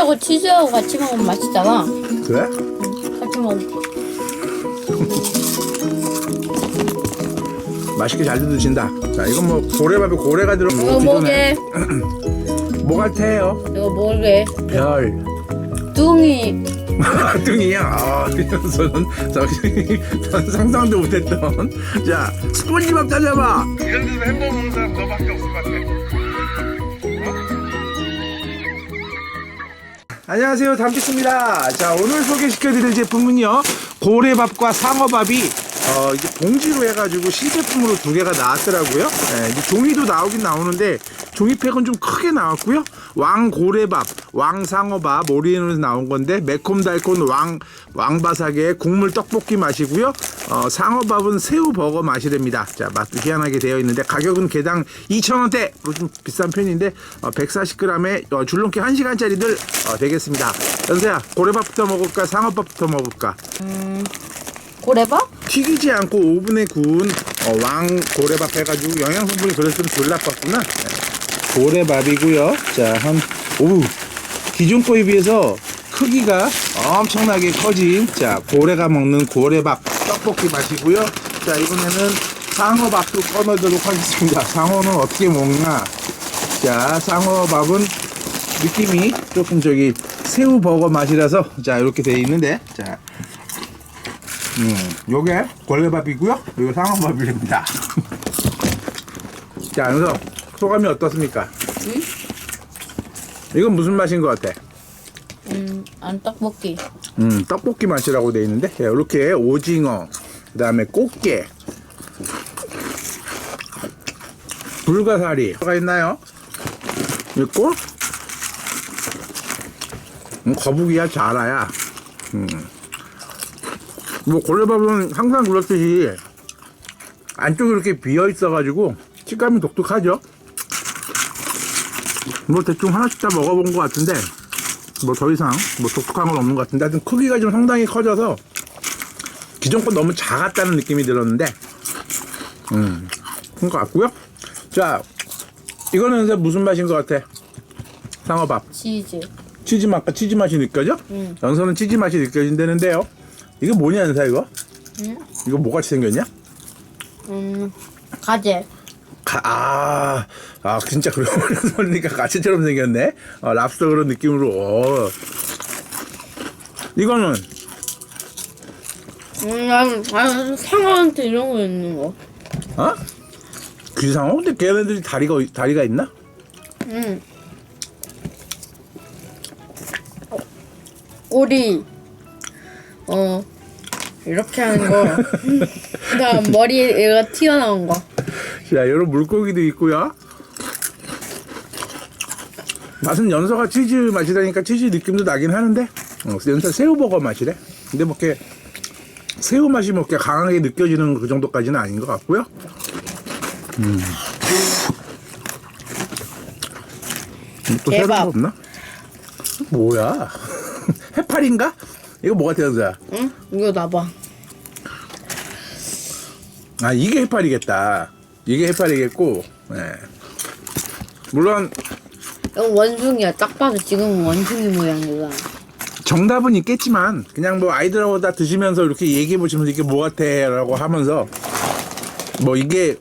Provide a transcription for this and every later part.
떡볶이하고 치즈하고 같이 먹으면 맛있잖아. 그래? 같이 먹어. 맛있게 잘 드신다. 자, 이건 뭐 고래밥에 고래가 들어간 이거 거 뭐게? 뭐 같아요? 이거 뭐게? 별. 뚱이. 등이야. 아, 저기 전 상상도 못했던. 자, 스폰지밥 찾아봐. 이런 데서 햄버거 먹는 사람 너밖에 없을 것 같아. 안녕하세요, 담비스입니다. 자, 오늘 소개시켜드릴 제품은요, 고래밥과 상어밥이 어, 이제 봉지로 해가지고 신제품으로 두 개가 나왔더라고요. 예, 이제 종이도 나오긴 나오는데 종이팩은 좀 크게 나왔고요. 왕고래밥, 왕상어밥, 오리엔에서 나온 건데 매콤달콤 왕 왕바삭의 국물 떡볶이 맛이고요. 어, 상어밥은 새우 버거 맛이랍니다. 자, 맛도 희한하게 되어 있는데 가격은 개당 2,000원대, 좀 비싼 편인데 어, 140g에 어, 줄넘기 1시간짜리들 어, 되겠습니다. 연세야, 고래밥부터 먹을까, 상어밥부터 먹을까? 고래밥? 튀기지 않고 오븐에 구운 어, 왕 고래밥 해가지고 영양 성분이 좀덜 나빴구나. 네. 고래밥이고요. 자, 한 오, 기존 거에 비해서 크기가 엄청나게 커진 자 고래가 먹는 고래밥 떡볶이 맛이고요. 자 이번에는 상어밥도 꺼내도록 하겠습니다. 상어는 어떻게 먹나? 자 상어밥은 느낌이 조금 저기 새우 버거 맛이라서 자 이렇게 돼 있는데 자 음, 요게 고래밥이고요. 이거 상어밥입니다. 자, 그래서 소감이 어떻습니까? 이건 무슨 맛인 것 같아? 음, 안 떡볶이. 음, 떡볶이 맛이라고 돼 있는데 예, 이렇게 오징어, 그다음에 꽃게, 불가사리가 있나요? 있고 음, 거북이야 자라야. 음. 뭐 고래밥은 항상 그렇듯이 안쪽이 이렇게 비어 있어가지고 식감이 독특하죠. 뭐 대충 하나씩 다 먹어본 것 같은데 뭐 더 이상 뭐 독특한 건 없는 것 같은데 하여튼 크기가 좀 상당히 커져서 기존 건 너무 작았다는 느낌이 들었는데 음 그런 것 같고요. 자 이거는 이제 무슨 맛인 것 같아? 상어밥. 치즈. 치즈 맛과 치즈 맛이 느껴져? 응. 연서는 치즈 맛이 느껴진다는데요. 이거 뭐냐 연사 이거? 응? 이거 뭐같이 생겼냐? 음, 가재. 가, 아, 아 진짜 그러고 보니까 가치처럼 생겼네. 어, 랍스터 그런 느낌으로. 어. 이거는 음, 난, 난 상어한테 이런 거 있는 거. 어? 귀상어? 근데 걔네들이 다리가 다리가 있나? 음. 꼬리. 어, 이렇게 하는 거. 그다음 머리가 튀어나온 거. 자, 이런 물고기도 있고요. 맛은 연서가 치즈 맛이라니까 치즈 느낌도 나긴 하는데 어, 연서 새우버거 맛이래. 근데 뭐 이렇게 새우 맛이 뭐 이렇게 강하게 느껴지는 그 정도까지는 아닌 것 같고요. 음. 또 새로운 대박. 거 없나? 뭐야? 해파리인가? 이거 뭐 같아 연서야? 응? 이거 놔봐. 아 이게 해파리겠다. 이게 해파리겠고, 예. 물론 이건 원숭이야. 딱 봐도 지금 원숭이 모양이다. 정답은 있겠지만 그냥 뭐 아이들하고 다 드시면서 이렇게 얘기해 보시면서 이게 뭐 같아라고 하면서 뭐 이게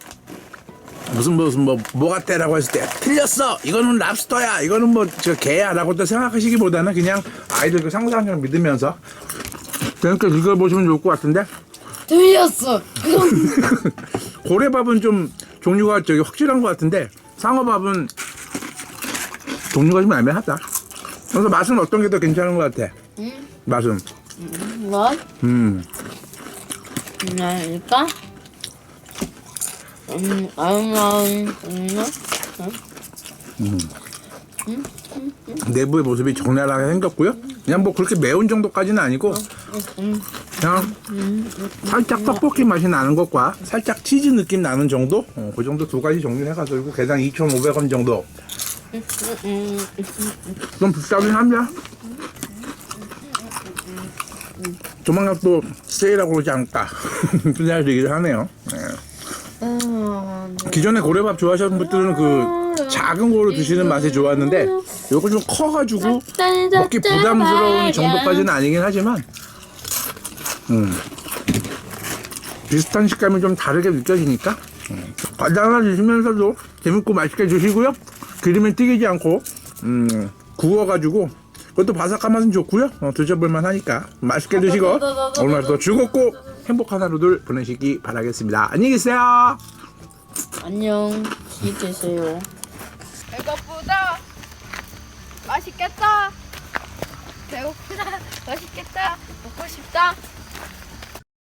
무슨 무슨 뭐뭐 같아라고 했을 때 틀렸어 이거는 랍스터야 이거는 뭐 저 개야라고 또 생각하시기보다는 그냥 아이들 그 상상력 믿으면서 그러니까 이걸 보시면 좋을 것 같은데 틀렸어. 고래밥은 좀 종류가 저기 확실한 것 같은데 상어밥은 종류가 좀 애매하다. 그래서 맛은 어떤 게 더 괜찮은 것 같아? 응? 맛은 뭐? 음 네, 일단. 음, 음, 음, 음. 내부의 모습이 적나라하게 생겼고요. 그냥 뭐 그렇게 매운 정도까지는 아니고 그냥 살짝 떡볶이 맛이 나는 것과 살짝 치즈 느낌 나는 정도? 어, 그 정도 두 가지 종류 해가지고 개당 2,500원 정도. 좀 비싸긴 합니다. 조만간 또 세일하고 그러지 않을까 생각이 들기도 하네요. 네. 음, 기존에 고래밥 좋아하시는 분들은 그 작은 거로 드시는 맛이 좋았는데 요거 좀 커가지고 먹기 부담스러운 정도까지는 아니긴 하지만 음. 비슷한 식감이 좀 다르게 느껴지니까 음. 드시면서도 재밌고 맛있게 드시고요 기름에 튀기지 않고 음, 구워가지고 그것도 바삭한 맛은 좋고요 어, 드셔볼만 하니까 맛있게 드시고 오늘도 즐겁고 행복한 하루들 보내시기 바라겠습니다 안녕히 계세요 안녕. 안녕히 계세요. 배고프다. 맛있겠다. 배고프다. 맛있겠다. 먹고 싶다.